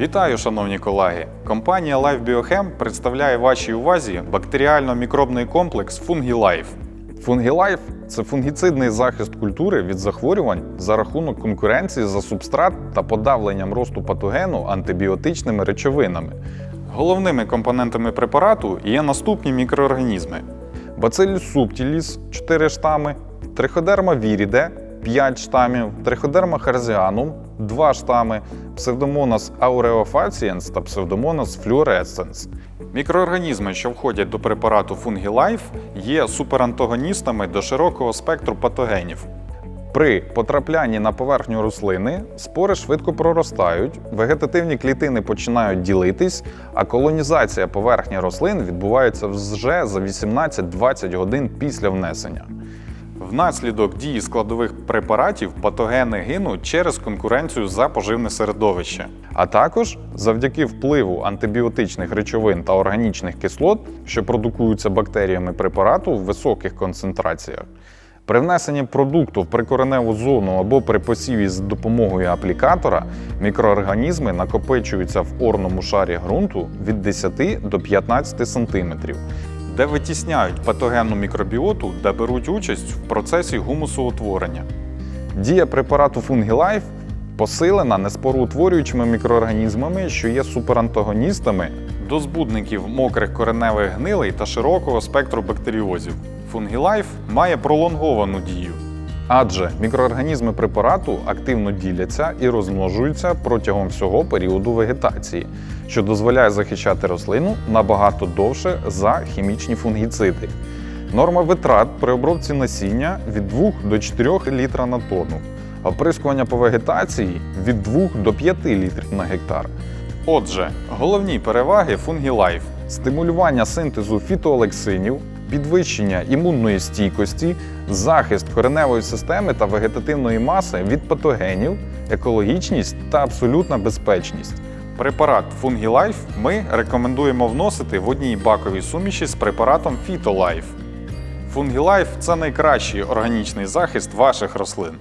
Вітаю, шановні колеги! Компанія Life Biochem представляє вашій увазі бактеріально-мікробний комплекс FungiLife. FungiLife – це фунгіцидний захист культури від захворювань за рахунок конкуренції за субстрат та подавленням росту патогену антибіотичними речовинами. Головними компонентами препарату є наступні мікроорганізми: Bacillus subtilis – 4 штами, Trichoderma viride – 5 штамів, Trichoderma harzianum – 2 штами, Pseudomonas aureofaciens та Pseudomonas fluorescens. Мікроорганізми, що входять до препарату FungiLife, є суперантагоністами до широкого спектру патогенів. При потраплянні на поверхню рослини спори швидко проростають, вегетативні клітини починають ділитись, а колонізація поверхні рослин відбувається вже за 18-20 годин після внесення. Внаслідок дії складових препаратів патогени гинуть через конкуренцію за поживне середовище, а також завдяки впливу антибіотичних речовин та органічних кислот, що продукуються бактеріями препарату в високих концентраціях. При внесенні продукту в прикореневу зону або при посіві з допомогою аплікатора мікроорганізми накопичуються в орному шарі ґрунту від 10 до 15 см, де витісняють патогенну мікробіоту де беруть участь в процесі гумусоутворення. Дія препарату FungiLife посилена неспороутворюючими мікроорганізмами, що є суперантагоністами до збудників мокрих кореневих гнилей та широкого спектру бактеріозів. FungiLife має пролонговану дію. Адже мікроорганізми препарату активно діляться і розмножуються протягом всього періоду вегетації, що дозволяє захищати рослину набагато довше за хімічні фунгіциди. Норма витрат при обробці насіння від 2 до 4 літра на тонну, а оприскування по вегетації від 2 до 5 літрів на гектар. Отже, головні переваги FungiLife – стимулювання синтезу фітоалексинів, підвищення імунної стійкості, захист кореневої системи та вегетативної маси від патогенів, екологічність та абсолютна безпечність. Препарат FungiLife ми рекомендуємо вносити в одній баковій суміші з препаратом FitoLife. FungiLife – це найкращий органічний захист ваших рослин.